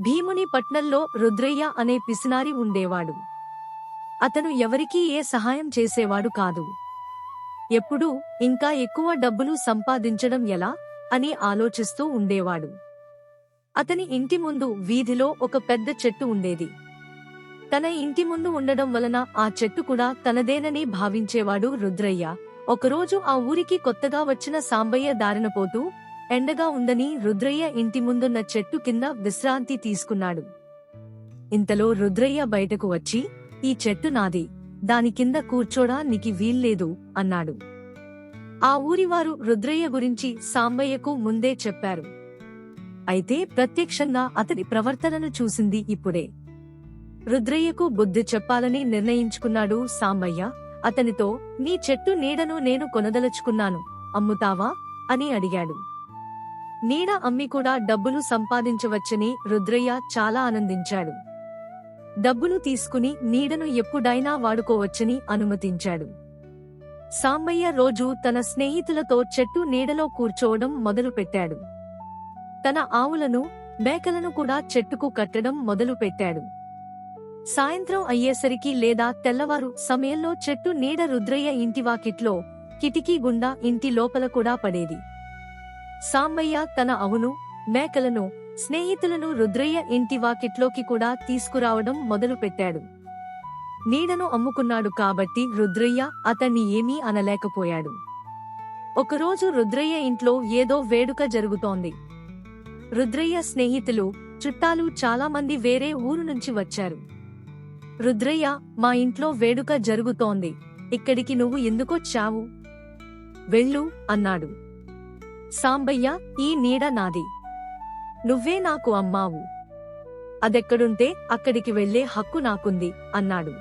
భీముని పట్నంలో రుద్రయ్య అనే పిసినారి ఉండేవాడు. అతను ఎవరికీ ఏ సహాయం చేసేవాడు కాదు. ఎప్పుడూ ఇంకా ఎక్కువ డబ్బులు సంపాదించడం ఎలా? అని ఆలోచిస్తూ ఉండేవాడు. అతని ఇంటి ముందు వీధిలో ఒక పెద్ద చెట్టు ఉండేది. తన ఇంటి ముందు ఉండడం వలన ఆ చెట్టు కూడా తనదేనని భావించేవాడు రుద్రయ్య. ఒకరోజు ఆ ఊరికి కొత్తగా వచ్చిన సాంబయ్య దారిన పోతూ ఎండగా ఉందని రుద్రయ్య ఇంటి ముందున్న చెట్టు కింద విశ్రాంతి తీసుకున్నాడు. ఇంతలో రుద్రయ్య బయటకు వచ్చి ఈ చెట్టు నాది. దాని కింద కూర్చోడా నీకి వీల్లేదు అన్నాడు. ఆ ఊరివారు రుద్రయ్య గురించి సాంబయ్యకు ముందే చెప్పారు. అయితే ప్రత్యక్షంగా అతని ప్రవర్తనను చూసింది ఇప్పుడే. రుద్రయ్యకు బుద్ధి చెప్పాలని నిర్ణయించుకున్నాడు సాంబయ్య. అతనితో నీ చెట్టు నీడను నేను కొనదలుచుకున్నాను. అమ్ముతావా? అని అడిగాడు. నీడ అమ్మి కూడా డబ్బులు సంపాదించవచ్చని రుద్రయ్య చాలా ఆనందించాడు. డబ్బులు తీసుకుని నీడను ఎప్పుడైనా వాడుకోవచ్చని అనుమతించాడు. సాంబయ్య రోజు తన స్నేహితులతో చెట్టు నీడలో కూర్చోవడం మొదలుపెట్టాడు. తన ఆవులను మేకలను కూడా చెట్టుకు కట్టడం మొదలుపెట్టాడు. సాయంత్రం అయ్యేసరికి లేదా తెల్లవారు సమయంలో చెట్టు నీడ రుద్రయ్య ఇంటి వాకిట్లో కిటికీ గుండా ఇంటి లోపల కూడా పడేది. సాంబయ్య తన అవును మేకలను స్నేహితులను రుద్రయ్య ఇంటి వాకిట్లోకి కూడా తీసుకురావడం మొదలుపెట్టాడు. నీడను అమ్ముకున్నాడు కాబట్టి రుద్రయ్య అతన్ని ఏమీ అనలేకపోయాడు. ఒకరోజు రుద్రయ్య ఇంట్లో ఏదో వేడుక జరుగుతోంది. రుద్రయ్య స్నేహితులు చుట్టాలు చాలామంది వేరే ఊరు నుంచి వచ్చారు. రుద్రయ్య మా ఇంట్లో వేడుక జరుగుతోంది ఇక్కడికి నువ్వు ఎందుకొచ్చావు? వెళ్ళు అన్నాడు. సాంబయ్య ఈ నీడ నాది. నువ్వే నాకు అమ్మావు. అదెక్కడుంటే అక్కడికి వెళ్ళే హక్కు నాకుంది అన్నాడు.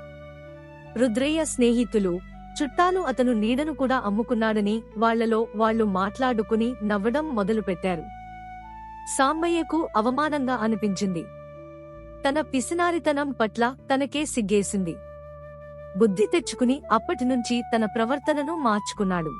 రుద్రయ్య స్నేహితులు చుట్టాలు అతను నీడను కూడా అమ్ముకున్నాడని వాళ్ళలో వాళ్ళు మాట్లాడుకుని నవ్వడం మొదలుపెట్టారు. సాంబయ్యకు అవమానంగా అనిపించింది. తన పిసినారితనం పట్ల తనకే సిగ్గేసింది. బుద్ధి తెచ్చుకుని అప్పటినుంచి తన ప్రవర్తనను మార్చుకున్నాడు.